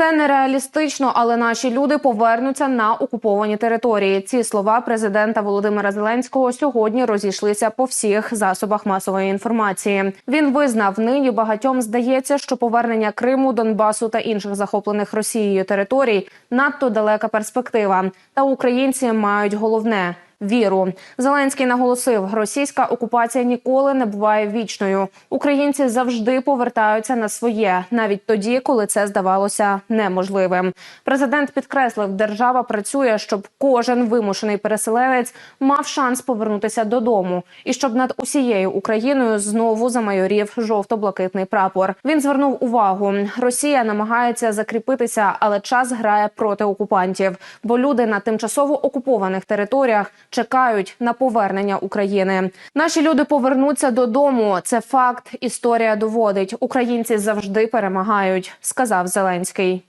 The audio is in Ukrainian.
Це нереалістично, але наші люди повернуться на окуповані території. Ці слова президента Володимира Зеленського сьогодні розійшлися по всіх засобах масової інформації. Він визнав, нині багатьом здається, що повернення Криму, Донбасу та інших захоплених Росією територій надто далека перспектива. Та українці мають головне. Віру Зеленський наголосив, російська окупація ніколи не буває вічною. Українці завжди повертаються на своє, навіть тоді, коли це здавалося неможливим. Президент підкреслив, держава працює, щоб кожен вимушений переселенець мав шанс повернутися додому, і щоб над усією Україною знову замайорів жовто-блакитний прапор. Він звернув увагу: Росія намагається закріпитися, але час грає проти окупантів, бо люди на тимчасово окупованих територіях чекають на повернення України. Наші люди повернуться додому. Це факт. Історія доводить. Українці завжди перемагають, сказав Зеленський.